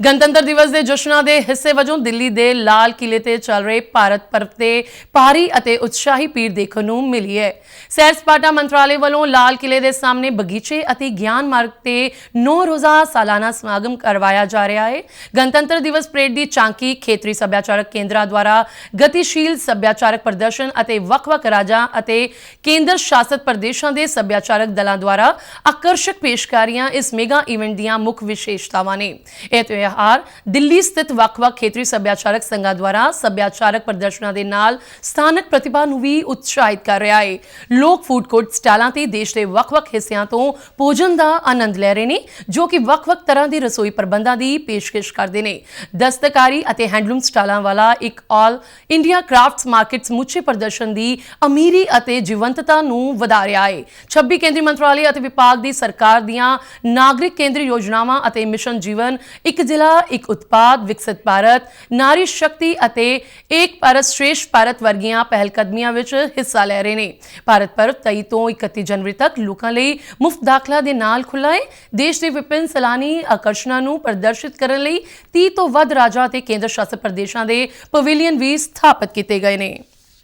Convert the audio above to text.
ਗਣਤੰਤਰ ਦਿਵਸ ਦੇ ਜਸ਼ਨਾਂ ਦੇ ਹਿੱਸੇ ਵਜੋਂ ਦਿੱਲੀ ਦੇ ਲਾਲ ਕਿਲੇ ਤੇ ਚੱਲ ਰਹੇ ਭਾਰਤ ਪਰਵ ਤੇ ਭਾਰੀ ਅਤੇ ਉਤਸ਼ਾਹੀ ਭੀੜ ਦੇਖਣ ਨੂੰ ਮਿਲੀ ਹੈ। ਸੈਰ ਸਪਾਟਾ ਮੰਤਰਾਲੇ ਵੱਲੋਂ ਲਾਲ ਕਿਲੇ ਦੇ ਸਾਹਮਣੇ ਬਗੀਚੇ ਅਤੇ ਗਿਆਨ ਮਾਰਗ ਤੇ 9 ਰੋਜ਼ਾ ਸਾਲਾਨਾ ਸਮਾਗਮ ਕਰਵਾਇਆ ਜਾ ਰਿਹਾ ਹੈ। ਗਣਤੰਤਰ ਦਿਵਸ ਪਰੇਡ ਦੀ ਚਾਂਕੀ ਖੇਤਰੀ ਸੱਭਿਆਚਾਰਕ ਕੇਂਦਰਾਂ ਦੁਆਰਾ ਗਤੀਸ਼ੀਲ ਸੱਭਿਆਚਾਰਕ ਪ੍ਰਦਰਸ਼ਨ ਅਤੇ ਵੱਖ-ਵੱਖ ਰਾਜਾਂ ਅਤੇ ਕੇਂਦਰ ਸ਼ਾਸਤ ਪ੍ਰਦੇਸ਼ਾਂ ਦੇ ਸੱਭਿਆਚਾਰਕ ਦਲਾਂ ਦੁਆਰਾ ਆਕਰਸ਼ਕ ਪੇਸ਼ਕਾਰੀਆਂ ਇਸ ਮੇਗਾ ਇਵੈਂਟ ਦੀਆਂ ਮੁੱਖ ਵਿਸ਼ੇਸ਼ਤਾਵਾਂ ਨੇ। ਇਹ ਤਿਉਹਾਰ ਦਿੱਲੀ ਸਥਿਤ ਵੱਖ-ਵੱਖ ਖੇਤਰੀ ਸੱਭਿਆਚਾਰਕ ਸੰਘਾਂ ਦੁਆਰਾ ਸੱਭਿਆਚਾਰਕ ਪ੍ਰਦਰਸ਼ਨਾਂ ਦੇ ਨਾਲ ਸਥਾਨਕ ਪ੍ਰਤਿਭਾ ਨੂੰ ਵੀ ਉਤਸ਼ਾਹਿਤ ਕਰ ਰਿਹਾ ਹੈ ਲੋਕ ਫੂਡ ਕੋਰਟ ਸਟਾਲਾਂ ਤੇ ਦੇਸ਼ ਦੇ ਵੱਖ-ਵੱਖ ਹਿੱਸਿਆਂ ਤੋਂ ਭੋਜਨ ਦਾ ਆਨੰਦ ਲੈ ਰਹੇ ਨੇ, ਜੋ ਕਿ ਵੱਖ-ਵੱਖ ਤਰ੍ਹਾਂ ਦੇ ਰਸੋਈ ਪ੍ਰਬੰਧਾਂ ਦੀ ਪੇਸ਼ਕਸ਼ ਕਰਦੇ ਨੇ। ਦਸਤਕਾਰੀ ਅਤੇ ਹੈਂਡਲੂਮ ਸਟਾਲਾਂ ਵਾਲਾ ਇੱਕ ਆਲ ਇੰਡੀਆ ਕਰਾਫਟਸ ਮਾਰਕੀਟ ਸਮੁੱਚੇ ਪ੍ਰਦਰਸ਼ਨ ਦੀ ਅਮੀਰੀ ਅਤੇ ਜੀਵੰਤਤਾ ਨੂੰ ਵਧਾ ਰਿਹਾ ਹੈ 26 ਕੇਂਦਰੀ ਮੰਤਰਾਲੇ ਅਤੇ ਵਿਭਾਗ ਦੀ ਸਰਕਾਰ ਦੀਆਂ ਨਾਗਰਿਕ ਕੇਂਦਰੀ ਯੋਜਨਾਵਾਂ ਅਤੇ ਮਿਸ਼ਨ ਜੀਵਨ ਇੱਕ ਜ਼ਿਲ੍ਹਾ, ਇੱਕ ਉਤਪਾਦ, ਵਿਕਸਿਤ ਭਾਰਤ, ਨਾਰੀ ਸ਼ਕਤੀ ਅਤੇ ਏਕ ਭਾਰਤ ਸ਼੍ਰੇਸ਼ਠ ਭਾਰਤ ਵਰਗੀਆਂ ਪਹਿਲਕਦਮੀਆਂ ਵਿੱਚ ਹਿੱਸਾ ਲੈ ਰਹੇ ਨੇ। ਭਾਰਤ ਪਰਵ 23 ਤੋਂ 31 ਜਨਵਰੀ ਤੱਕ ਲੋਕਾਂ ਲਈ ਮੁਫਤ ਦਾਖਲਾ ਦੇ ਨਾਲ ਖੁੱਲ੍ਹਾ ਹੈ ਦੇਸ਼ ਦੇ ਵਿਭਿੰਨ ਸੈਲਾਨੀ ਆਕਰਸ਼ਣਾਂ ਨੂੰ ਪ੍ਰਦਰਸ਼ਿਤ ਕਰਨ ਲਈ 30 ਤੋਂ ਵੱਧ ਰਾਜਾਂ ਅਤੇ ਕੇਂਦਰ ਸ਼ਾਸਤ ਪ੍ਰਦੇਸ਼ਾਂ ਦੇ ਪਵੇਲੀਅਨ ਵੀ ਸਥਾਪਿਤ ਕੀਤੇ ਗਏ ਨੇ।